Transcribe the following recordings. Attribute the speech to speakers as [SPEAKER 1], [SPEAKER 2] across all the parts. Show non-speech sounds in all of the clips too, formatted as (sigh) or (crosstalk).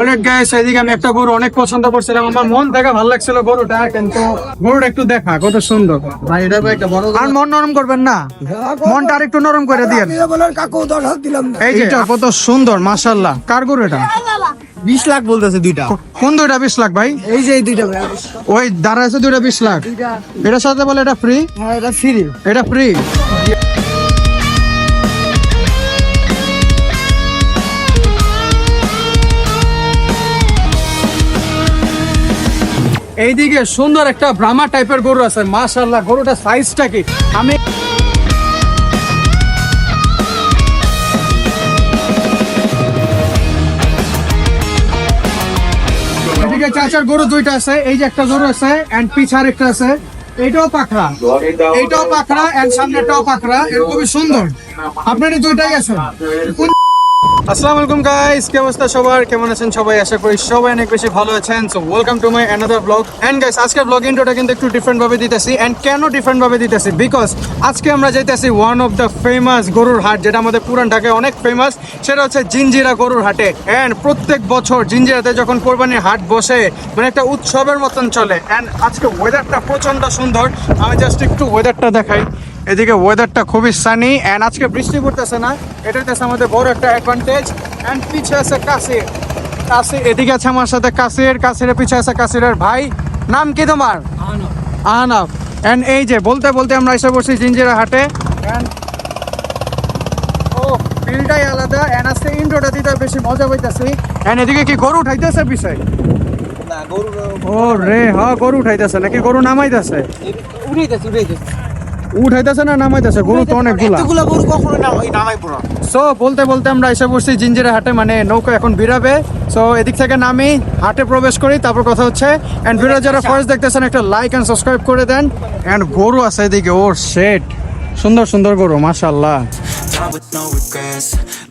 [SPEAKER 1] অনেক গাইস এদিকে আমি একটা গরু অনেক পছন্দ করছিলাম। আমার মন থেকে ভালো লাগছিল গরুটা কিন্তু গরুটা একটু দেখা কত সুন্দর।
[SPEAKER 2] ভাই এটা একটা বড়
[SPEAKER 1] আর মন নরম করবেন না? মনটা আর একটু নরম করে দিয়েন।
[SPEAKER 2] কাকু দশ হাত দিলাম
[SPEAKER 1] এই যে কত সুন্দর মাশাল্লাহ কার গরু এটা?
[SPEAKER 2] বিশ লাখ বলতেছে দুইটা।
[SPEAKER 1] কোন দুইটা বিশ লাখ ভাই?
[SPEAKER 2] এই যে এই দুইটা ভাই।
[SPEAKER 1] ওই দাঁড়া আছে দুইটা বিশ লাখ। এটার সাথে বলে এটা ফ্রি
[SPEAKER 2] হ্যাঁ এটা ফ্রি
[SPEAKER 1] এটা ফ্রি এইদিকে সুন্দর একটা ব্রাহ্মা টাইপের গরু আছে। মাশাল্লাহ গরুটা সাইজটা কি? আমি চাচার গরু দুইটা আছে, এই যে একটা গরু আছে এন্ড পিছার একটা আছে। এইটাও পাখরা। এইটাও পাখরা এন্ড সামনেটাও পাখরা খুবই সুন্দর। আপনার দুইটাই আছে আসসালামু আলাইকুম গাইস কি অবস্থা সবার? কেমন আছেন সবাই? আশা করি সবাই অনেক বেশি ভালো আছেন। So welcome to my another blog and guys আজকের ব্লগ ইন্ট্রোটা কিন্তু একটু ডিফারেন্ট ভাবে দিতেছি। এন্ড কেন ডিফারেন্ট ভাবে দিতেছি? বিকজ আজকে আমরা যাইতেছি ওয়ান অফ দ্য ফেমাস গরুর হাট, যেটা আমাদের পুরান ঢাকায় অনেক ফেমাস সেটা হচ্ছে জিঞ্জিরা গরুর হাটে। এন্ড প্রত্যেক বছর জিঞ্জিরাতে যখন কোরবানির হাট বসে মানে একটা উৎসবের মতন চলে। এন্ড আজকে ওয়েদারটা প্রচণ্ড সুন্দর। আমি জাস্ট একটু ওয়েদারটা দেখাই। এদিকে ওয়েদারটা খুবই সানি অ্যান্ড আজকে বৃষ্টি পড়তেছে না। এটা হচ্ছে আমাদের বড় একটা অ্যাডভান্টেজ অ্যান্ড পিছে আছে কাশির। কাশি এদিকে আছে আমার সাথে কাশির কাশিরের পিছে আছে কাশিরের ভাই। নাম কি তোমার? আহনাফ এন্ড এই যে বলতে বলতে আমরা এসে বসছি জিঞ্জিরা হাটে। এন্ড ও ফিলটাই আলাদা এন্ড আজকে ইন্ডোটা দিতে বেশি মজা পাইতেছি। এন্ড এদিকে কি গরু উঠাইতেছে
[SPEAKER 2] গরু
[SPEAKER 1] ও রে হ্যাঁ গরু উঠাইতেছে নাকি গরু নামাইতেছে?
[SPEAKER 2] উড়াইতেছে উড়াইতেছে
[SPEAKER 1] উঠাইতেছে না নামাইতেছে গরু তো অনেকগুলা
[SPEAKER 2] এতগুলা গরু কখনো নামাই নামাই পুরো
[SPEAKER 1] সো বলতে বলতে আমরা এসে বসছি জিঞ্জিরা হাটে মানে নৌকা এখন বেরাবে। সো এদিক থেকে নামি হাটে প্রবেশ করি তারপর কথা হচ্ছে এন্ড ভিডিও যারা ফার্স্ট দেখতেছেন একটা লাইক এন্ড সাবস্ক্রাইব করে দেন। এন্ড গরু আছে এদিকে ওর শেট সুন্দর সুন্দর গরু মাশাআল্লাহ।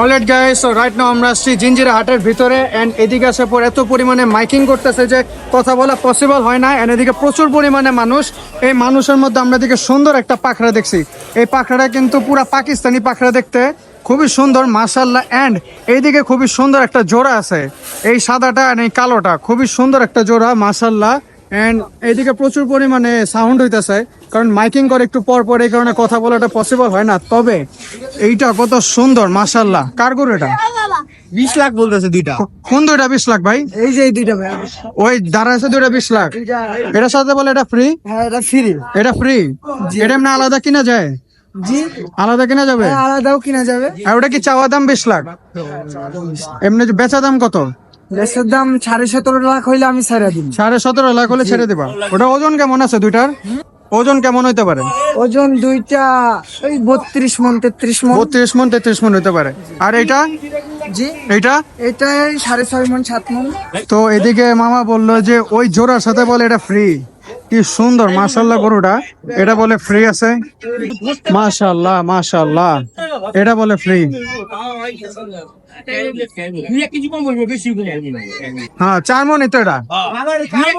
[SPEAKER 1] Alright guys so right now আমরা আসছি জিঞ্জিরা হাটের ভিতরে এন্ড এদিকে আসার পর এত পরিমাণে মাইকিং করতেছে যে কথা বলা পসিবল হয় না এন্ড এদিকে প্রচুর পরিমাণে মানুষ। এই মানুষের মধ্যে আমরা এদিকে সুন্দর একটা পাখড়া দেখছি। এই পাখড়াটা কিন্তু পুরা পাকিস্তানি পাখড়া দেখতে। খুবই সুন্দর মাশাল্লাহ অ্যান্ড এইদিকে খুবই সুন্দর একটা জোড়া আছে। এই সাদাটা আর এই কালোটা, খুবই সুন্দর একটা জোড়া মাশাল্লাহ এন্ড এইদিকে প্রচুর পরিমাণে সাউন্ড হইতেছে। কারণ মাইকিং করে একটু পর পর এই কারণে কথা বলাটা পসিবল হয় না। তবে এইটা কত সুন্দর মাশাল্লাহ কার গরু এটা?
[SPEAKER 2] বিশ লাখ বলতেছে দুইটা।
[SPEAKER 1] কোন দুইটা বিশ লাখ ভাই?
[SPEAKER 2] এই যে দুইটা ভাই
[SPEAKER 1] ওই দাঁড়া আছে দুইটা বিশ লাখ। এটার সাথে বলে এটা ফ্রি
[SPEAKER 2] হ্যাঁ এটা ফ্রি
[SPEAKER 1] এটা ফ্রি এটা এমনি আলাদা কিনা যায়?
[SPEAKER 2] জি।
[SPEAKER 1] আলাদা কিনা যাবে?
[SPEAKER 2] হ্যাঁ, আলাদাও কিনা যাবে।
[SPEAKER 1] আর ওটা কি চাওয়া দাম বিশ লাখ? এমনি বেচা দাম কত?
[SPEAKER 2] লেসের দাম সাড়ে সতেরো লাখ হইলে আমি ছেড়ে দিই
[SPEAKER 1] সাড়ে সতেরো লাখ হলে ছেড়ে দিবা। ওটা ওজন কেমন আছে দুইটার? ওজন কেমন হইতে পারে?
[SPEAKER 2] ওজন দুইটা ওই বত্রিশ মন তেত্রিশ মন।
[SPEAKER 1] বত্রিশ মন তেত্রিশ মন হইতে পারে। আর এইটা?
[SPEAKER 2] জি।
[SPEAKER 1] এইটা?
[SPEAKER 2] এটাই সাড়ে ছয় মন সাত মন।
[SPEAKER 1] তো এদিকে মামা বলল যে ওই জোড়ার সাথে বলে এটা ফ্রি কি সুন্দর মাশাল্লাহ গরুটা। এটা বলে ফ্রি আছে? মাশাল্লাহ মাশাল্লাহ এটা বলে ফ্রি হ্যাঁ চার মন তো এটা।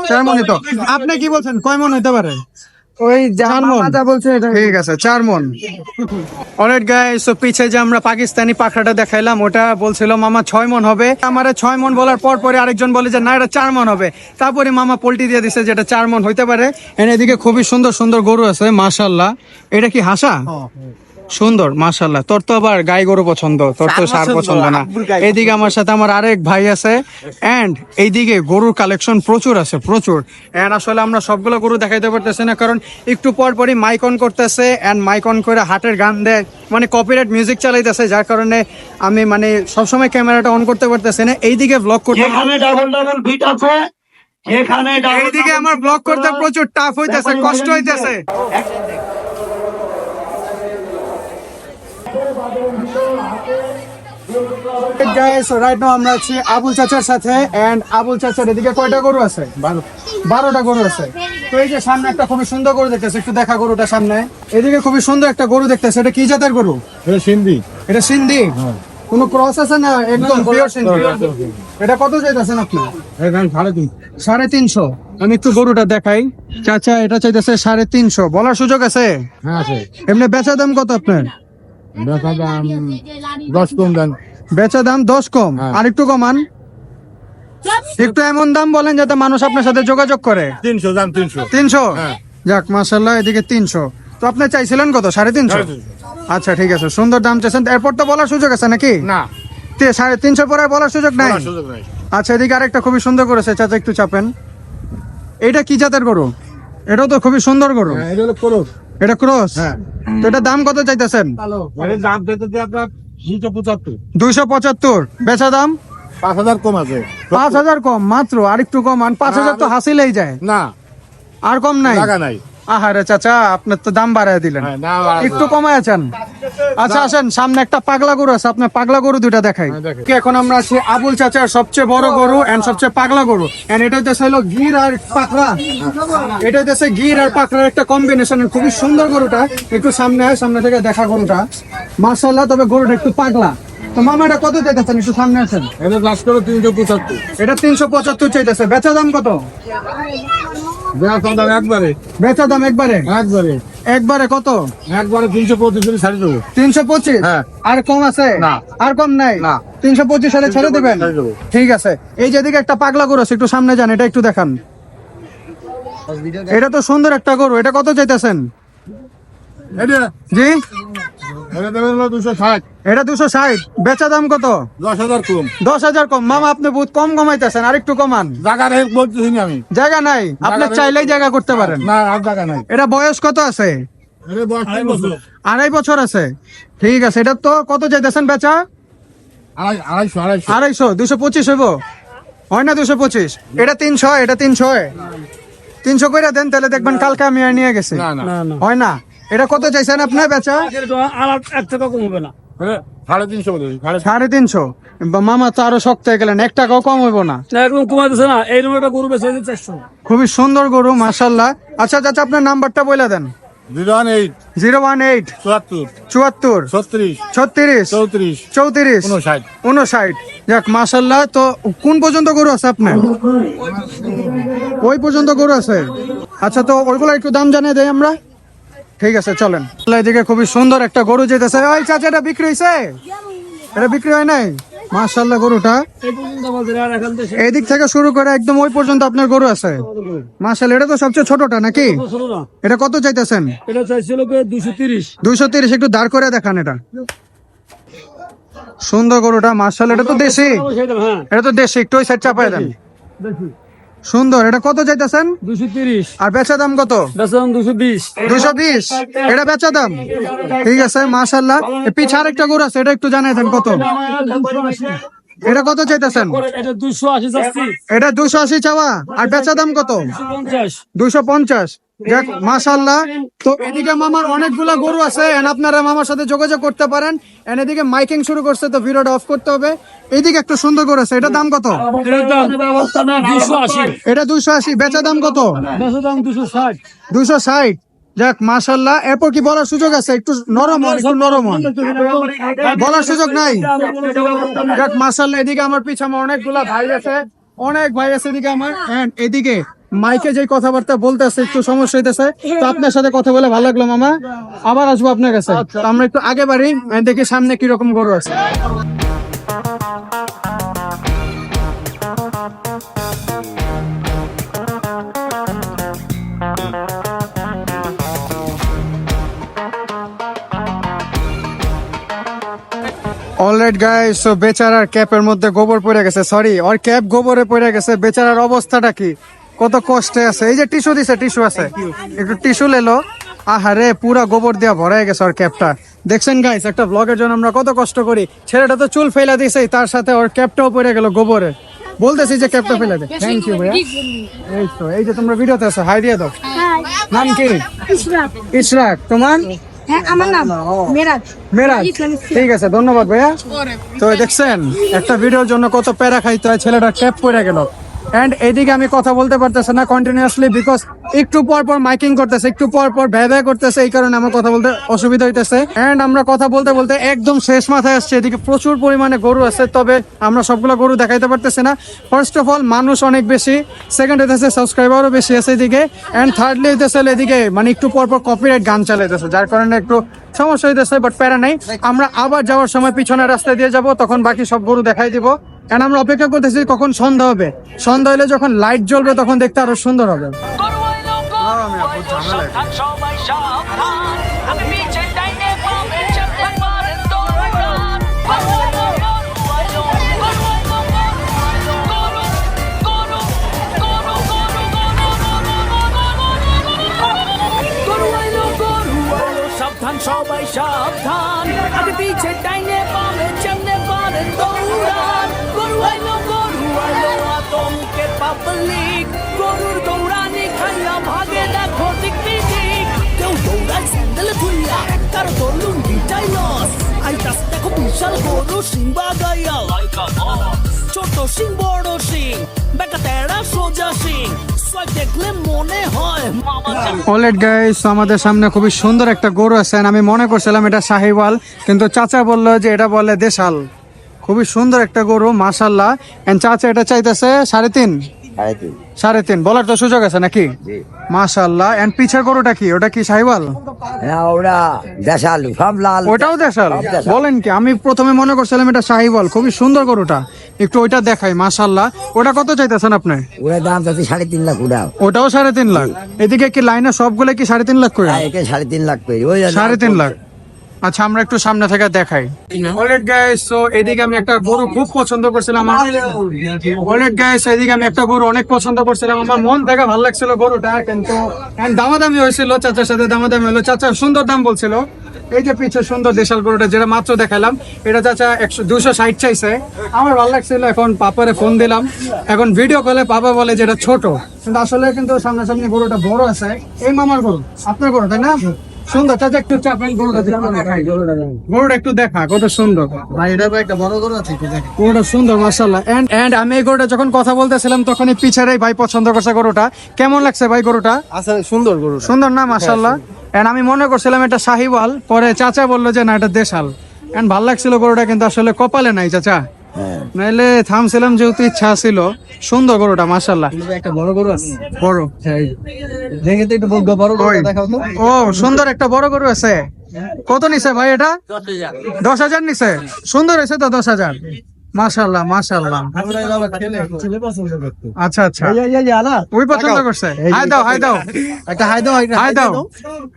[SPEAKER 1] চার মন তো আপনি কি বলছেন? কয় মন হইতে পারে?
[SPEAKER 2] ওই
[SPEAKER 1] চার?
[SPEAKER 2] বলছে এটা।
[SPEAKER 1] ঠিক আছে চার মন। অলরেড গাইস তো পিছে যে আমরা পাকিস্তানি পাখড়াটা দেখাইলাম ওটা বলছিল মামা ছয় মন হবে। আমারে ছয় মন বলার পর পরে আরেকজন বলে যে না এটা চার মন হবে। তারপরে মামা পোল্টি দিয়ে দিছে যেটা চার মন হইতে পারে। এদিকে খুবই সুন্দর সুন্দর গরু আছে মাশাল্লাহ এটা কি হাসা? সুন্দর মাশাল্লাহ তোর তো আবার গাই গরু পছন্দ তোর তো সার পছন্দ না। এইদিকে আমার সাথে আমার আরেক ভাই আছে এন্ড এইদিকে গরুর কালেকশন প্রচুর আছে প্রচুর। এন্ড আসলে আমরা সবগুলো গরু দেখাইতে পারতেছি না কারণ একটু পর পরই মাইক অন করতেছে এন্ড মাইক অন করে হাটের গান দেয়। মানে কপিরাইট মিউজিক চালাইতেছে যার কারণে আমি মানে সবসময় ক্যামেরাটা অন করতে পারতেছি না। এইদিকে ব্লগ করতে
[SPEAKER 3] যেখানে ডাবল ডাবল ফিট আছে। double
[SPEAKER 1] এইদিকে আমার ব্লগ করতে প্রচুর টাফ হইতেছে কষ্ট হইতেছে। গাইস রাইট নাও আমরা আছি আবুল চাচার সাথে এন্ড আবুল চাচার এদিকে কয়টা গরু আছে? বারোটা গরু আছে। তো এই যে সামনে একটা খুবই সুন্দর গরু দেখতেছে একটু দেখা গরুটা সামনে। এদিকে খুবই সুন্দর একটা গরু দেখতেছে এটা কি জাতের গরু?
[SPEAKER 4] সিন্ধি।
[SPEAKER 1] এটা সিন্ধি? কোনো ক্রস আছে না? একদম পিওর সিন্ধি? এটা কত চাইতেছেন আপনি
[SPEAKER 4] সাড়ে তিন
[SPEAKER 1] সাড়ে তিনশো। আমি একটু গরুটা দেখাই। চাচা এটা চাইতেছে সাড়ে তিনশো। বলার সুযোগ আছে?
[SPEAKER 4] হ্যাঁ আছে।
[SPEAKER 1] এমনি বেচা দাম কত আপনার?
[SPEAKER 4] দেখা দাম দশ কম দেন
[SPEAKER 1] বেচা দাম দশ কম।
[SPEAKER 4] হ্যাঁ।
[SPEAKER 1] আর একটু কমান। একটু এমন দাম বলেন যাতে মানুষ আপনার সাথে যোগাযোগ করে।
[SPEAKER 4] তিনশো দাম তিনশো।
[SPEAKER 1] তিনশো?
[SPEAKER 4] হ্যাঁ।
[SPEAKER 1] যাক মাসাল্লাহ এদিকে তিনশো। তো আপনি চাইছিলেন কত? সাড়ে তিনশো? আচ্ছা ঠিক আছে। সুন্দর দাম চাইছেন। এরপর তো বলার সুযোগ আছে নাকি?
[SPEAKER 4] না।
[SPEAKER 1] তে- সাড়ে তিনশো পরে বলার সুযোগ নাই?
[SPEAKER 4] বলার সুযোগ নাই।
[SPEAKER 1] আচ্ছা এদিকে আরেকটা খুবই সুন্দর করেছে চাচা একটু চাপেন। এটা কি জাতের গরু? এটাও তো খুবই সুন্দর গরু।
[SPEAKER 4] হ্যাঁ, এটা হলো ক্রস। হ্যাঁ।
[SPEAKER 1] তো এটা দাম কত চাইতেছেন?
[SPEAKER 4] দাম আপনার দুশো পঁচাত্তর।
[SPEAKER 1] দুইশো পঁচাত্তর। বেচা দাম?
[SPEAKER 4] পাঁচ হাজার কম আছে।
[SPEAKER 1] পাঁচ হাজার কম মাত্র। আরেকটু কম আন পাঁচ হাজার তো হাসিলেই যায়।
[SPEAKER 4] না।
[SPEAKER 1] আর কম নাই?
[SPEAKER 4] নাই।
[SPEAKER 1] আহারে চাচা আপনার তো দাম বাড়ায় দিলেন।
[SPEAKER 4] হ্যাঁ,
[SPEAKER 1] একটু কমায় আছেন। আচ্ছা আসেন সামনে একটা পাগলা গরু আছে আপনার পাগলা গরু দুইটা দেখাই।
[SPEAKER 4] হ্যাঁ,
[SPEAKER 1] এখন আমরা আছি আবুল চাচার সবচেয়ে বড় গরু এন্ড সবচেয়ে পাগলা গরু। এন্ড এটা হইতেছে হলো গির আর পাকড়া। এটা হইতেছে গির আর পাকড়ার একটা কম্বিনেশন খুবই সুন্দর গরুটা। একটু সামনে আয় সামনে থেকে দেখা গরুটা। মার্শাল্লাহ তবে গরুটা একটু পাগলা। তো মামা এটা কত চাইতেছেন? একটু সামনে আছেন
[SPEAKER 4] এটা লাস্ট করে তিনশো পঁচাত্তর।
[SPEAKER 1] এটা তিনশো পঁচাত্তর চাইতেছে। বেচা দাম কত?
[SPEAKER 4] দেওয়ার দাম একবারে।
[SPEAKER 1] বেচা দাম একবারে?
[SPEAKER 4] একবারে।
[SPEAKER 1] একবারে কত?
[SPEAKER 4] একবারে তিনশো পঁচিশ করে ছাড়ি দেবো।
[SPEAKER 1] তিনশো পঁচিশ?
[SPEAKER 4] হ্যাঁ।
[SPEAKER 1] আর কম আছে?
[SPEAKER 4] না।
[SPEAKER 1] আর কম নাই?
[SPEAKER 4] না।
[SPEAKER 1] তিনশো পঁচিশ সালে ছেড়ে দেবেন? ঠিক আছে। এই যেদিকে একটা পাগলা গরু আছে একটু সামনে যান এটা একটু দেখান। এটা তো সুন্দর একটা গরু এটা কত চাইতেছেন? জি?
[SPEAKER 4] এটা দুশো ষাট।
[SPEAKER 1] বেচা দাম কত?
[SPEAKER 4] দশ হাজার কম।
[SPEAKER 1] দশ হাজার কম। মামা আপনি বহুত কম কমাইতেছেন আর একটু কমান।
[SPEAKER 4] জায়গা রেট বলতেছি আমি।
[SPEAKER 1] জায়গা নাই? আপনি চাইলেই জায়গা করতে পারেন।
[SPEAKER 4] না আর জায়গা নাই।
[SPEAKER 1] এটা বয়স কত আছে? আড়াই বছর। আছে। ঠিক আছে এটা তো কত চাইতেছেন বেচা?
[SPEAKER 4] আড়াইশো আড়াইশো।
[SPEAKER 1] আড়াইশো দুশো পঁচিশ হইব। হয় না দুশো পঁচিশ? এটা তিনশো এটা তিনশো। তিনশো করে দেন তাহলে দেখবেন কালকে আমি আর নিয়ে গেছি।
[SPEAKER 4] না না।
[SPEAKER 1] হয় না? এটা কত চাইছেন আপনার বেচা?
[SPEAKER 4] এটা সাড়ে তিনশো বলেছি সাড়ে
[SPEAKER 1] সাড়ে তিনশো। মামা তো আরও শক্ত হয়ে গেলেন এক টাকাও কম হইব না।
[SPEAKER 3] একদম কমাইতেছে না। এই রকম গরু বেঁচে চারশো।
[SPEAKER 1] খুবই সুন্দর গরু মাসাল্লাহ আচ্ছা চাচা আপনার নাম্বারটা বলে দেন।
[SPEAKER 4] Zero one eight.
[SPEAKER 1] Zero one eight.
[SPEAKER 4] চুয়াত্তর।
[SPEAKER 1] চুয়াত্তর।
[SPEAKER 4] ছত্রিশ।
[SPEAKER 1] ছত্রিশ।
[SPEAKER 4] চৌত্রিশ।
[SPEAKER 1] চৌত্রিশ।
[SPEAKER 4] উনষাট
[SPEAKER 1] উনষাট যাক মাসাল্লাহ তো কোন পর্যন্ত গরু আছে আপনার? ওই পর্যন্ত গরু আছে। আচ্ছা তো ওইগুলো একটু দাম জানিয়ে দেয় আমরা। ঠিক আছে চলেন। এদিকে খুবই সুন্দর একটা গরু যেতেছে। ওই চাচা এটা বিক্রি হয়েছে এটা বিক্রি হয় নাই? মাশাল্লাহ গরুটা।
[SPEAKER 3] এখান থেকে
[SPEAKER 1] শুরু করে একদম ওই পর্যন্ত আপনার গরু আছে। মাশাল্লাহ এটা তো সবচেয়ে ছোটটা নাকি? এটা কত চাইতেছেন?
[SPEAKER 3] এটা চাইছিল দুশো তিরিশ।
[SPEAKER 1] দুইশো তিরিশ একটু দাঁড় করে দেখান এটা। সুন্দর গরুটা মার্শাল এটা তো দেশি।
[SPEAKER 3] হ্যাঁ।
[SPEAKER 1] এটা তো দেশি একটু ওই সাইড চাপায় দেন। সুন্দর এটা কত চাইতেছেন?
[SPEAKER 3] দুশো তিরিশ।
[SPEAKER 1] আর বেচা দাম কত?
[SPEAKER 3] দুশো বিশ।
[SPEAKER 1] দুশো বিশ। এটা বেচা দাম? ঠিক আছে মাশাল্লাহ পিছা আরেকটা গরু আছে এটা একটু জানাই দেন কত এটা কত চাইতেছেন?
[SPEAKER 3] এটা দুশো আশি
[SPEAKER 1] চাওয়া। আর বেচা দাম কত? দুশো পঞ্চাশ। দেখ মাশাল্লাহ তো এদিকে মামার অনেকগুলা গরু আছে and আপনারা মামার সাথে যোগাযোগ করতে পারেন। And এদিকে মাইকিং শুরু করছে তো ভিডিওটা অফ করতে হবে। এইদিকে একটা সুন্দর গরু আছে এটা দাম কত? এটা দুইশো আশি বেচা দাম কত? দুইশো ষাট। যাক মাশাল্লাহ এরপর কি বলার সুযোগ আছে? একটু নরম হন একটু নরম হন। বলার সুযোগ নাই? যাক মাশাল্লাহ এদিকে আমার পিছে আমার অনেকগুলা ভাই আছে। অনেক ভাই আছে এদিকে আমার। এদিকে মাইকে যে কথাবার্তা বলতেছে একটু সমস্যা হইতেছে তো আপনার সাথে কথা বলে ভালো লাগল মামা। আবার আসব আপনার কাছে। আমরা একটু আগে বাড়ি দেখি সামনে কীরকম গরু আছে। অলরাইট গাইস সো বেচারার ক্যাপের মধ্যে গোবর পড়ে গেছে সরি ওর ক্যাপ গোবরে পড়ে গেছে বেচারার অবস্থাটা কি? কত কষ্টে আছে। এই যে টিস্যু দিছে টিস্যু আছে। একটু টিস্যু লেলো। আহারে পুরা গোবর দিয়া ভরাই গেছে ওর ক্যাপটা। দেখছেন গাইস একটা ব্লগের জন্য আমরা কত কষ্ট করি। ছেলেটা তো চুল ফেলা দিছে তার সাথে ওর ক্যাপটাও পড়ে গেল গোবরে। বলতেছি যে ক্যাপটা ফেলে দে। থ্যাংক ইউ ভাইয়া। এই তো এই যে তোমরা ভিডিওতে আছো হাই দিয়ে দাও। নাম কি? ইশরাক। তোমার?
[SPEAKER 5] হ্যাঁ আমার নাম মেরাজ।
[SPEAKER 1] মেরাজ। ঠিক আছে ধন্যবাদ ভাইয়া। তো দেখছেন একটা ভিডিওর জন্য কত প্যারা খাইতে হয় ছেলেটা ক্যাপ পড়ে গেল। এন্ড এদিকে আমি কথা বলতে পারতেছি না কন্টিনিউয়াসলি বিকজ একটু পর পর মাইকিং করতেছে, একটু পর পর ভ্যা ভ্যা করতেছে, এই কারণে আমার কথা বলতে অসুবিধা হইতেছে। এন্ড আমরা কথা বলতে বলতে একদম শেষ মাথায় আসছে, এদিকে প্রচুর পরিমাণে গরু আছে, তবে আমরা সবগুলো গরু দেখাইতে পারতেছি না। ফার্স্ট অফ অল মানুষ অনেক বেশি। সেকেন্ড হইতেছে সাবস্ক্রাইবারও বেশি আছে এদিকে। এন্ড থার্ডলি হইতেছে এদিকে মানে একটু পর পর কপিরাইট গান চালাইতেছে, যার কারণে একটু সমস্যা হইতেছে বাট প্যারা নাই। আমরা আবার যাওয়ার সময় পিছনের রাস্তায় দিয়ে যাব, তখন বাকি সব গরু দেখাই দিব। এন্ড আমরা অপেক্ষা করতেছি কখন সন্ধ্যা হবে। সন্ধ্যা হলে যখন লাইট জ্বলবে তখন দেখতে আরও সুন্দর হবে।
[SPEAKER 6] সবাই সাবধান। আমি পিছে ডাইনে পাবলিক গরুর দৌড়ানি খাইয়া ভাগে দেখো দিক দিক কেউ দৌড়ায় স্যান্ডেল ধুইয়া কারও তোর লুঙ্গিটাই লস আইতাস দেখো বিশাল গরু সিং বাগাইয়া। লাইকা ছোট সিং বড় সিং বেকা তেড়া সোজা সিং। হয়
[SPEAKER 1] গাইস আমাদের সামনে খুবই সুন্দর একটা গরু আছে আমি মনে করছিলাম এটা শাহিওয়াল কিন্তু চাচা বলল যে এটা বলে দেশাল। খুবই সুন্দর একটা গরু মাশাল্লাহ। এন্ড চাচা এটা চাইতেছে সাড়ে তিন। সাড়ে তিন। বলার তো সুযোগ আছে নাকি? মাশাল্লাহ এন্ড পিছের গরুটা কি? ওটা কি শাহিওয়াল
[SPEAKER 2] হ্যাঁ ওরা দেশালু সব লাল।
[SPEAKER 1] ওটাও দেশাল? বলেন কি আমি প্রথমে মনে করছিলাম এটা শাহিওয়াল খুবই সুন্দর গরুটা। একটু ওইটা দেখাই মাশাল্লাহ ওটা কত চাইতেছেন আপনি?
[SPEAKER 2] ওরা দাম যাচ্ছে সাড়ে তিন লাখ ওরা
[SPEAKER 1] ওটাও সাড়ে তিন লাখ। এদিকে কি লাইনে সবগুলো কি সাড়ে তিন লাখ করে
[SPEAKER 2] হ্যাঁ, সাড়ে তিন লাখ ওই
[SPEAKER 1] সাড়ে তিন লাখ। আচ্ছা আমরা একটু সামনে থেকে দেখাই। গাইস সো এদিকে আমি একটা গরু খুব পছন্দ করছিলাম আমি একটা গরু অনেক পছন্দ করছিলাম। আমার মন লাগছিল গরুটা হয়েছিল চাচার সাথে হলো। সুন্দর দাম বলছিল। এই যে পিছে সুন্দর দেশাল গরুটা, যেটা মাত্র দেখালাম, এটা চাচা একশো দুশো ষাট চাইছে। আমার ভালো লাগছিল, এখন পাপারে ফোন দিলাম। এখন ভিডিও কলে পাপা বলে যে এটা ছোট। কিন্তু আসলে কিন্তু সামনাসামনি গরুটা বড় আছে। এই মামার গরু, আপনার গরু, তাই না? সুন্দর চাচা একটু চাপেন গরুটা গরুটা একটু দেখা কত সুন্দর। ভাই এটা একটা বড় গরু আছে গরুটা সুন্দর মাশাআল্লাহ। এন্ড এন্ড আমি এই গরুটা যখন কথা বলতেছিলাম তখন এই পিছের এই ভাই পছন্দ করছে গরুটা। কেমন লাগছে ভাই গরুটা?
[SPEAKER 4] আসলে সুন্দর গরু
[SPEAKER 1] সুন্দর না মাশাআল্লাহ? এন্ড আমি মনে করছিলাম এটা শাহিওয়াল পরে চাচা বলল যে না এটা দেশাল। এন্ড ভালো লাগছিল গরুটা কিন্তু আসলে কপালে নাই চাচা। নাইলে থামছিলাম যেহেতু ইচ্ছা ছিল। সুন্দর গরুটা মাশাআল্লাহ।
[SPEAKER 4] একটা বড় গরু আছে।
[SPEAKER 1] বড়।
[SPEAKER 4] দেখে তো একটু বড়
[SPEAKER 1] ওই। ও সুন্দর একটা বড় গরু আছে। কত নিছে ভাই এটা? দশ হাজার। নিছে? সুন্দর হয়েছে তো দশ হাজার? মাশাল্লাহ মাশাল্লাহ আচ্ছা আচ্ছা।
[SPEAKER 4] এই এই আলা
[SPEAKER 1] ওই পছন্দ করছে। হাই দাও হাই দাও।
[SPEAKER 4] একটা হাই দাও
[SPEAKER 1] হাই দাও।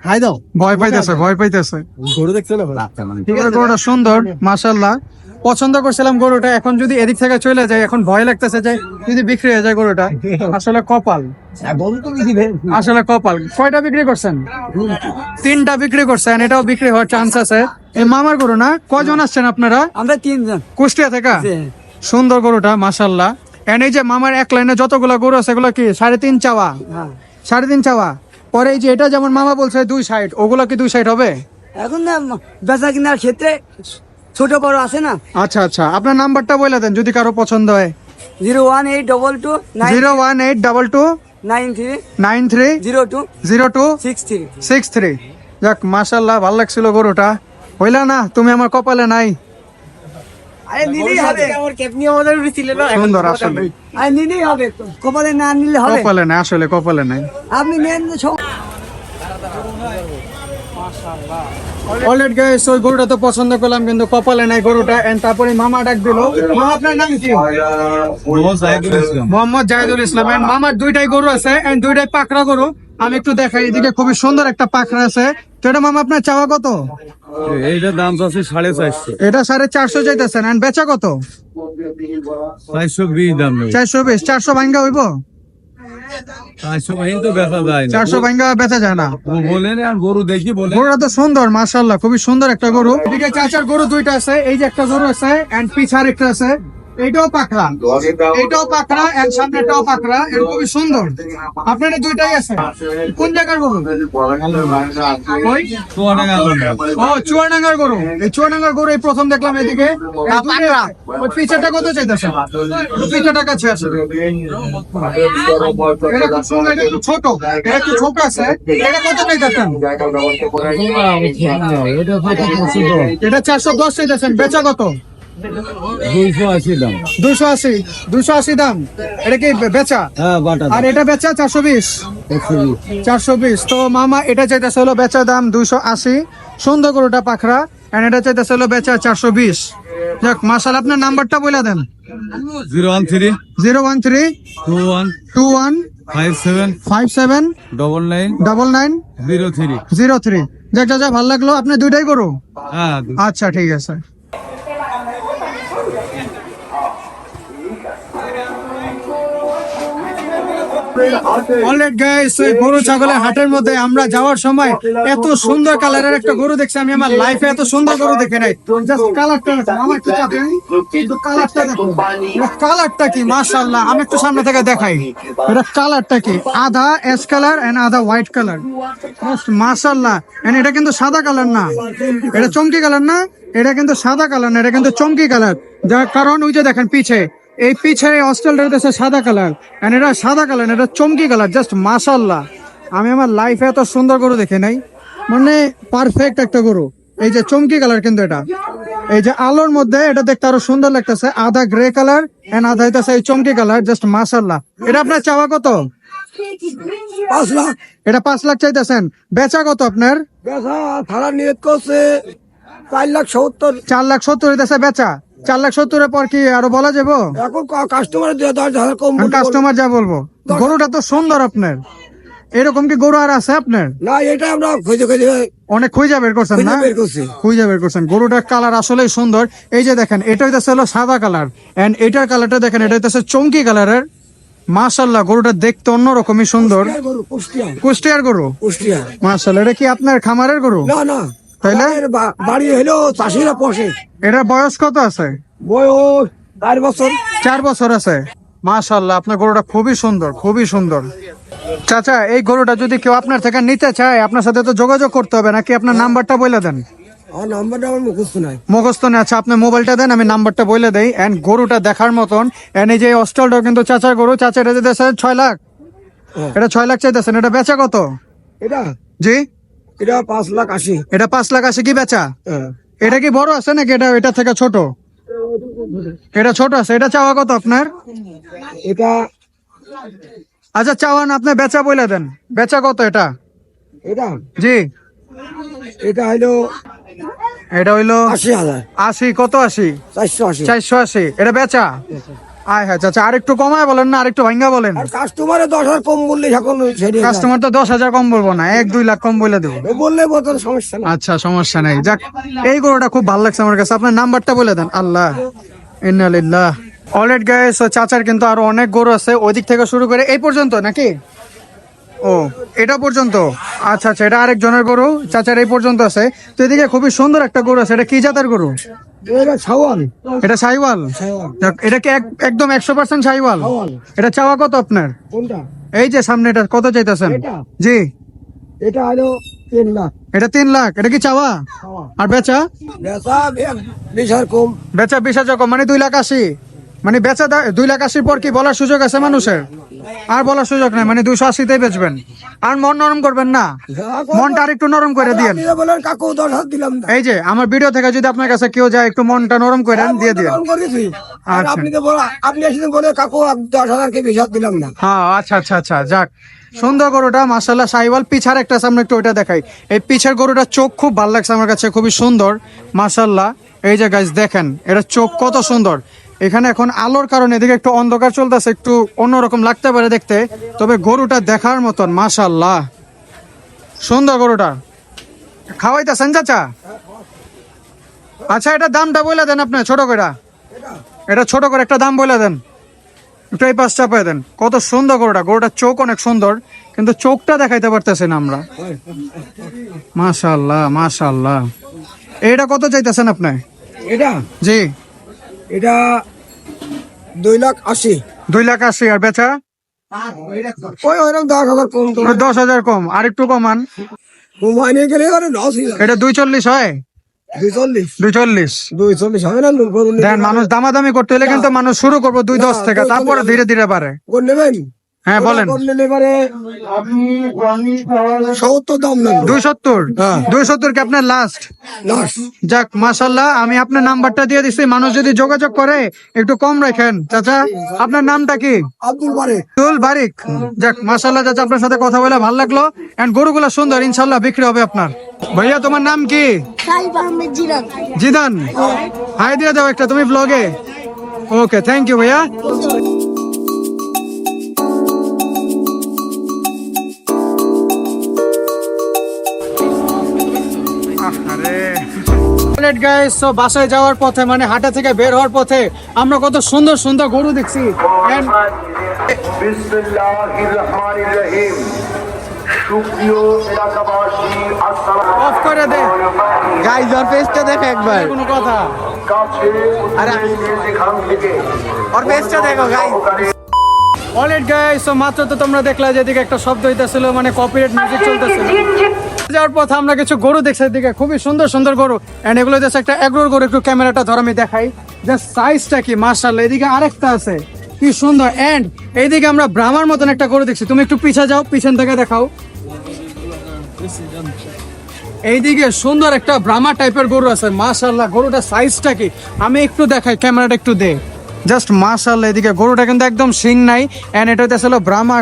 [SPEAKER 4] হাই দাও।
[SPEAKER 1] ভয় পাইতেছে ভয় পাইতেছে।
[SPEAKER 4] গরু দেখছ না
[SPEAKER 1] ঠিক আছে গরুটা সুন্দর মাশাল্লাহ পছন্দ করছিলাম গরুটা এখন যদি এদিক থেকে চলে যায় এখন ভয় লাগতেছে যে যদি বিক্রি হয়ে যায় গরুটা (laughs) আসলে কপাল।
[SPEAKER 4] দিবে
[SPEAKER 1] আসলে কপাল। কয়টা বিক্রি করছেন? তিনটা বিক্রি করছেন এটাও বিক্রি হওয়ার চান্স আছে। এই মামার গরু না? কজন আসছেন আপনারা?
[SPEAKER 2] আমরা তিনজন।
[SPEAKER 1] কুষ্টিয়া থেকে? সুন্দর গরুটা মাসাল্লাহ এন্ড এই যে মামার এক লাইনে যতগুলো গরু আছে এগুলো কি সাড়ে তিন চাওয়া? সাড়ে তিন চাওয়া। পরে এই যে এটা যেমন মামা বলছে দুই সাইড ওগুলো কি দুই সাইড হবে?
[SPEAKER 2] এখন না বেচা কেনার ক্ষেত্রে ছোট বড় আছে না?
[SPEAKER 1] আচ্ছা আচ্ছা। আপনার নাম্বারটা বলে দেন যদি কারও পছন্দ হয়।
[SPEAKER 2] Zero one eight double two
[SPEAKER 1] zero one eight double two
[SPEAKER 2] nine three
[SPEAKER 1] nine three
[SPEAKER 2] zero two
[SPEAKER 1] zero two
[SPEAKER 2] six three.
[SPEAKER 1] Six three. যাক মাসাল্লাহ ভালো লাগছিল গরুটা। হইলা না তুমি আমার কপালে নাই।
[SPEAKER 2] না কপালে না নিলে হবে।
[SPEAKER 1] কপালে নাই আসলে কপালে নাই।
[SPEAKER 2] আপনি নেন সব
[SPEAKER 1] অলরেড গাইস ওই গরুটা তো পছন্দ করলাম কিন্তু কপালে নাই গরুটা। এন্ড তারপরে মামা ডাক দিল। মামা আপনার নাম কি? মোহাম্মদ জাহিদুল ইসলাম। এন্ড মামার দুইটাই গরু আছে এন্ড দুইটাই পাকড়া গরু। আমি একটু দেখাই এদিকে খুবই সুন্দর একটা পাখরা আছে। তো এটা মামা আপনার চাওয়া কত?
[SPEAKER 4] এইটার দাম আছে সাড়ে চারশো।
[SPEAKER 1] এটা সাড়ে চারশো চাইতেছেন। এন্ড বেচা কত?
[SPEAKER 4] চারশো বিশ দাম
[SPEAKER 1] চারশো বিশ। চারশো ভাঙ্গা হইব?
[SPEAKER 4] চারশো তো বেচা যায় না।
[SPEAKER 1] চারশো ভাঙ্গা বেচা যায় না।
[SPEAKER 4] ও বলেন আর গরু দেখি বলে।
[SPEAKER 1] গরুটা তো সুন্দর মাশাল্লাহ খুবই সুন্দর একটা গরু। এদিকে চাচার গরু দুইটা আছে এই যে একটা গরু আছে এন্ড পিছার একটা আছে। এইটাও পাখরা। এইটাও পাখরা এন্ড সামনেটাও পাখরা। এর খুবই সুন্দর। আপনার দুইটাই আছে। কোন জায়গার গরু? ও চুয়াডাঙ্গার গরু। এই চুয়াডাঙ্গার গরু এই প্রথম দেখলাম এদিকে। পিছাটা কত চাইতেছে? পিছাটা কাছে আছে। এটা খুব সুন্দর, এটা একটু ছোট। এটা একটু ছোট আছে। এটা কত চাইতেছেন? এটা চারশো দশ চাইতেছেন। বেচা কত?
[SPEAKER 4] দুইশো আশি দাম।
[SPEAKER 1] দুইশো আশি দুইশো আশি দাম। এটা কি বেচা?
[SPEAKER 4] হ্যাঁ বাটা
[SPEAKER 1] আর এটা বেচা চারশো বিশ। চারশো বিশ। তো মামা এটা চাইতেছে হলো বেচা দাম দুইশো আশি। সুন্দর গরুটা পাখরা। এন্ড এটা চাইতেছে হলো বেচা চারশো বিশ। যাক মাসাল আপনার নাম্বারটা বলে দেন।
[SPEAKER 4] Zero one three.
[SPEAKER 1] Zero one three.
[SPEAKER 4] Two one.
[SPEAKER 1] Two one.
[SPEAKER 4] Five seven.
[SPEAKER 1] Five seven.
[SPEAKER 4] Double nine.
[SPEAKER 1] Double nine.
[SPEAKER 4] Zero three.
[SPEAKER 1] Zero three. যাক যা যা ভালো লাগল। আপনি দুইটাই গরু
[SPEAKER 4] হ্যাঁ।
[SPEAKER 1] আচ্ছা ঠিক আছে। অলরেড গাইস গরু ছাগলের হাটের মধ্যে আমরা যাওয়ার সময় এত সুন্দর কালারের একটা গরু দেখছি আমি আমার লাইফে এত সুন্দর গরু দেখে নাই। জাস্ট কালারটা আমার চাপেন কিন্তু কালারটা কালারটা কি? মাশাআল্লাহ, আমি একটু সামনে থেকে দেখাই। এটা কালারটা কি? আধা অ্যাশ কালার এন্ড আধা হোয়াইট কালার মাশাআল্লাহ এন্ড এটা কিন্তু সাদা কালার না। এটা চমকি কালার না, এটা কিন্তু সাদা কালার না, এটা কিন্তু চমকি কালার যার কারণ ওই যে দেখেন, পিছে। এই পিছে হস্টেলটা হচ্ছে সাদা কালার এন্ড এটা সাদা কালার এটা চমকি কালার জাস্ট মাশাআল্লাহ। আমি আমার লাইফে এত সুন্দর গরু দেখে নাই। মানে পারফেক্ট একটা গরু। এই যে চমকি কালার কিন্তু এটা। এই যে আলোর মধ্যে এটা দেখতে আরও সুন্দর লাগতেছে। আধা গ্রে কালার এন্ড আধা হইতেছে এই চমকি কালার জাস্ট মাশাআল্লাহ। এটা আপনার চাওয়া কত?
[SPEAKER 2] পাঁচ লাখ।
[SPEAKER 1] এটা পাঁচ লাখ চাইতেছেন। বেচা কত আপনার?
[SPEAKER 2] বেচা থানা নিয়ত করছে। চার লাখ সত্তর।
[SPEAKER 1] চার লাখ সত্তর হইতেছে বেচা। চার লাখ সত্তরের পর কি আরও বলা যাব?
[SPEAKER 2] এখন কাস্টমার দশ হাজার কম
[SPEAKER 1] কাস্টমার যা বলব। গরুটা তো সুন্দর আপনার। এরকম কি গরু আর আছে আপনার?
[SPEAKER 2] না এটা আমরা খুঁজে খুঁজে
[SPEAKER 1] অনেক খুঁজে বের করছেন না? খুঁজে বের করছেন। গরুটার কালার আসলেই সুন্দর। এই যে দেখেন এটা হইতেছে হলো সাদা কালার এন্ড এটার কালারটা দেখেন এটা হইতেছে চমকি কালারের মাশাল্লাহ গরুটা দেখতে অন্যরকমই সুন্দর। কুষ্টিয়ার গরু
[SPEAKER 2] কুষ্টিয়া
[SPEAKER 1] মাশাল্লাহ এটা কি আপনার খামারের গরু?
[SPEAKER 2] না না।
[SPEAKER 1] তাইলে?
[SPEAKER 2] বাড়ি হলো চাষিরা পোষে।
[SPEAKER 1] এটা বয়স কত আছে?
[SPEAKER 2] বয়স চার বছর।
[SPEAKER 1] চার বছর আছে। মাশাল্লাহ আপনার গরুটা খুবই সুন্দর খুবই সুন্দর। চাচা এই গরুটা যদি কেউ আপনার থেকে নিতে চায় আপনার সাথে তো যোগাযোগ করতে হবে নাকি আপনার নাম্বারটা বলে দেন?
[SPEAKER 2] মুখস্থ নাই।
[SPEAKER 1] আচ্ছা আপনি মোবাইলটা দেন আমি নাম্বারটা বলে দেই। এন্ড গরুটা দেখার মতন এন্ড এই যে অস্টলটা কিন্তু চাচার গরু। চাচা এটা যেতেছে ছয় লাখ?
[SPEAKER 2] হ্যাঁ।
[SPEAKER 1] এটা ছয় লাখ চাইতেছেন এটা বেচা কত?
[SPEAKER 2] এটা?
[SPEAKER 1] জি?
[SPEAKER 2] এটা পাঁচ লাখ আশি।
[SPEAKER 1] এটা পাঁচ লাখ আছে কি বেচা?
[SPEAKER 2] হ্যাঁ।
[SPEAKER 1] এটা কি বড় আছে নাকি? এটা এটা থেকে ছোট? এটা ছোট আছে। এটা চাওয়া কত আপনার?
[SPEAKER 2] এটা
[SPEAKER 1] আচ্ছা চাওয়ান আপনি বেচা বলে দেন। বেচা কত এটা?
[SPEAKER 2] এটা?
[SPEAKER 1] জি।
[SPEAKER 2] এটা হলো
[SPEAKER 1] এটা হইল
[SPEAKER 2] আশি হাজার।
[SPEAKER 1] আশি কত আশি?
[SPEAKER 2] চারশো আশি।
[SPEAKER 1] চারশো আশি। এটা বেচা। আয় হ্যাঁ চাচা আর একটু কমায় বলেন না আর একটু ভাঙ্গা বলেন।
[SPEAKER 2] আর কাস্টমারে দশ হাজার কম বললে এখন
[SPEAKER 1] কাস্টমার তো দশ হাজার কম বলব না এক দুই লাখ কম বলে দেবো।
[SPEAKER 2] বললে বোধ সমস্যা না
[SPEAKER 1] আচ্ছা সমস্যা নেই। যাক এই গরুটা খুব ভালো লাগছে আমার কাছে। আপনার নাম্বারটা বলে দেন। আল্লাহ। ইন্নালিল্লাহ অলরেড গায়ে চাচার কিন্তু আরও অনেক গরু আছে। ওই দিক থেকে শুরু করে এই পর্যন্ত নাকি? ও এটা পর্যন্ত? আচ্ছা আচ্ছা এটা আরেকজনের গরু চাচার এই পর্যন্ত আছে। তো এদিকে খুবই সুন্দর একটা গরু আছে এটা কি জাতের গরু?
[SPEAKER 2] এটা
[SPEAKER 1] এটা সাইওয়াল? এটা কি এক- একদম একশো পার্সেন্ট সাইওয়াল? এটা চাওয়া কত আপনার? এই যে সামনে এটা কত চাইতেছেন? জি।
[SPEAKER 2] এটা হলো তিন লাখ।
[SPEAKER 1] এটা তিন লাখ এটা কি চাওয়া? আর বেচা?
[SPEAKER 2] বেচা বিশ হাজার কম।
[SPEAKER 1] বেচা বিশ হাজার কম মানে দুই লাখ আশি। মানে বেচা দুই লাখ আশির পর কি বলার সুযোগ আছে মানুষের? আর বলার সুযোগ নাই মানে দুশো আশিতে বেচবেন। আর মন নরম করবেন না। মনটা আর একটু নরম করে দিয়েন।
[SPEAKER 2] বলেন কাকু দশ হাজার দিলাম
[SPEAKER 1] এই যে আমার ভিডিও থেকে যদি আপনার কাছে কেউ যায় একটু মনটা নরম করে দিয়ে দিয়ে আচ্ছা।
[SPEAKER 2] আপনি তো বলে আপনি এসে বলে কাকু দশ হাজার কে বিশ হাজার দিলাম না।
[SPEAKER 1] হ্যাঁ আচ্ছা আচ্ছা আচ্ছা যাক। সুন্দর গরুটা মাসাল্লাহ সাইওয়াল পিছার একটা সামনে একটু ওইটা দেখাই। এই পিছের গরুটার চোখ খুব ভালো লাগছে আমার কাছে খুবই সুন্দর মাসাল্লাহ এই যে গাছ দেখেন এটা চোখ কত সুন্দর। এখানে এখন আলোর কারণে এদিকে একটু অন্ধকার চলতেছে একটু অন্যরকম লাগতে পারে দেখতে। তবে গরুটা দেখার মতন মাসাল্লাহ সুন্দর গরুটা। খাওয়াইতেছেন চাচা? আচ্ছা এটা দামটা বলে দেন আপনি ছোট করে এটা ছোট করে একটা দাম বলে দেন। একটু এই পাশ চাপাই দেন। কত সুন্দর গরুটা। গরুটার চোখ অনেক সুন্দর কিন্তু চোখটা দেখাইতে পারতেছি না আমরা। মাশাল্লাহ মাশাল্লাহ এটা কত চাইতেছেন আপনি?
[SPEAKER 2] এটা?
[SPEAKER 1] জি।
[SPEAKER 2] এটা দুই লাখ আশি।
[SPEAKER 1] দুই লাখ আশি আর বেচা?
[SPEAKER 2] ওই ওইরকম দশ হাজার কম
[SPEAKER 1] দশ হাজার কম আর একটু কমান।
[SPEAKER 2] ঘুমাই নিয়ে গেলে ওরে লস
[SPEAKER 1] এটা দুই চল্লিশ হয়? মানুষ দামাদামি করতে হলে কিন্তু মানুষ শুরু করব দুই দশ থেকে তারপরে ধীরে ধীরে বাড়ে।
[SPEAKER 2] নেবেন?
[SPEAKER 1] হ্যাঁ বলেন।
[SPEAKER 2] সত্তর দাম
[SPEAKER 1] দুই সত্তর
[SPEAKER 2] হ্যাঁ।
[SPEAKER 1] দুই সত্তর কি আপনার লাস্ট যাক মাসাল্লাহ আমি আপনার নাম্বারটা দিয়ে দিচ্ছি মানুষ যদি যোগাযোগ করে একটু কম রাখেন। চাচা আপনার নামটা কি?
[SPEAKER 2] আব্দুল
[SPEAKER 1] বারিক। যাক মাসাল্লাহ চাচা আপনার সাথে কথা বলে ভালো লাগল। এন্ড গরুগুলো সুন্দর ইনশাল্লাহ বিক্রি হবে আপনার। ভাইয়া তোমার নাম কি? জিদান। হাই দিয়ে দাও একটা তুমি ব্লগে ওকে থ্যাংক ইউ ভাইয়া। গাইস তো বাসায় যাওয়ার পথে মানে হাটা থেকে বের হওয়ার পথে আমরা কত সুন্দর সুন্দর গরু দেখছি। অফ করে দে।
[SPEAKER 2] গাইজ ওর পেজটা দেখো একবার।
[SPEAKER 1] কোনো কথা।
[SPEAKER 7] কাছে উত্তরে
[SPEAKER 2] ওর পেজটা দেখো গাইজ
[SPEAKER 1] অলরেড গাইস মাত্র তো তোমরা দেখলা যেদিকে একটা শব্দ হইতাছিল মানে কপিরাইট মিউজিক চলতেছিল। যাওয়ার পথে আমরা কিছু গরু দেখছি এদিকে, খুবই সুন্দর সুন্দর গরু। এন্ড এগুলো জাস্ট একটা এগ্রোর গরু, একটু ক্যামেরাটা ধর আমি দেখাই। জাস্ট সাইজটা কি মার্শাল্লাহ এদিকে আরেকটা আছে। কি সুন্দর। এন্ড এইদিকে আমরা ব্রাহ্মার মতন একটা গরু দেখছি। তুমি একটু পিছে যাও, পিছন থেকে দেখাও। এইদিকে সুন্দর একটা ব্রাহ্মা টাইপের গরু আছে। মাশাল্লাহ গরুটা সাইজটা কি? আমি একটু দেখাই, ক্যামেরাটা একটু দে। জাস্ট মাশাল্লাহ এদিকে গরুটা কিন্তু একদম সিং নাই এন্ড এটা হইতেছে হলো ব্রাহ্মা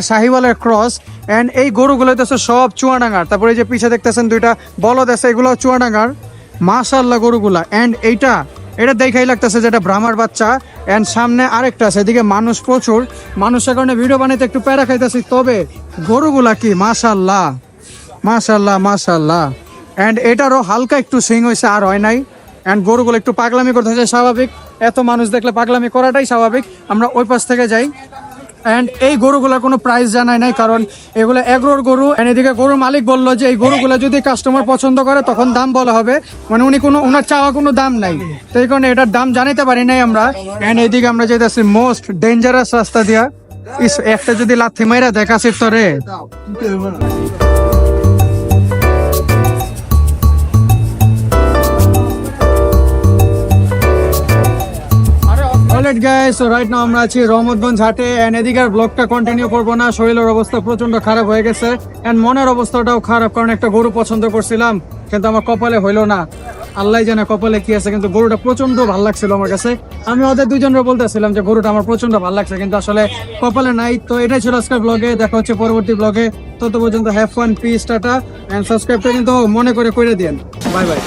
[SPEAKER 1] ক্রস এন্ড এই গরুগুলো হইতেছে সব চুয়াডাঙ্গার। তারপরে যে পিছে দেখতেছেন দুইটা বলদ আছে এগুলো চুয়াডাঙ্গার। মাশাল্লাহ গরুগুলা এন্ড এইটা, এটা দেখাই লাগতেছে যেটা ব্রাহ্মার বাচ্চা এন্ড সামনে আরেকটা আছে, এদিকে মানুষ প্রচুর। মানুষের কারণে ভিডিও বানাইতে একটু প্যারা খাইতেছি, তবে গরুগুলা কি? মাশাল্লাহ মাশাল্লাহ মাশাল্লাহ এন্ড এটারও হালকা একটু সিং হয়েছে আর হয় নাই। অ্যান্ড গরুগুলো একটু পাগলামি করতে হচ্ছে স্বাভাবিক। এত মানুষ দেখলে পাগলামি করাটাই স্বাভাবিক। আমরা ওই পাশ থেকে যাই। অ্যান্ড এই গরুগুলোর কোনো প্রাইস জানাই নাই, কারণ এগুলো এগ্রোর গরু। এন্ড এদিকে গরুর মালিক বলল যে, এই গরুগুলো যদি কাস্টমার পছন্দ করে, তখন দাম বলা হবে। মানে উনি কোনো ওনার চাওয়া কোনো দাম নাই। তো এই কারণে এটার দাম জানাইতে পারি নাই আমরা। এন্ড এদিকে আমরা যেতেছি মোস্ট ডেঞ্জারাস রাস্তা দিয়া। ইস, একটা যদি লাথি মাইরা দেখা তোরে। Alright guys so right now আমরা আছি রহমতগঞ্জ হাটে এন্ড এদিকে আর ব্লগটা কন্টিনিউ করব না। শরীরের অবস্থা প্রচণ্ড খারাপ হয়ে গেছে এন্ড মনের অবস্থাটাও খারাপ, কারণ একটা গরু পছন্দ করছিলাম, কিন্তু আমার কপালে হইল না। আল্লাহ জানে কপালে কি আছে, কিন্তু গরুটা প্রচণ্ড ভালো লাগছিল আমার কাছে। আমি ওদের দুজনের বলতেছিলাম যে গরুটা আমার প্রচণ্ড ভালো লাগছে, কিন্তু আসলে কপালে নাই। তো এটাই ছিল আজকের ব্লগে দেখা হচ্ছে পরবর্তী ব্লগে তত পর্যন্ত have fun peace tata and সাবস্ক্রাইবটা কিন্তু মনে করে করে দিন বাই বাই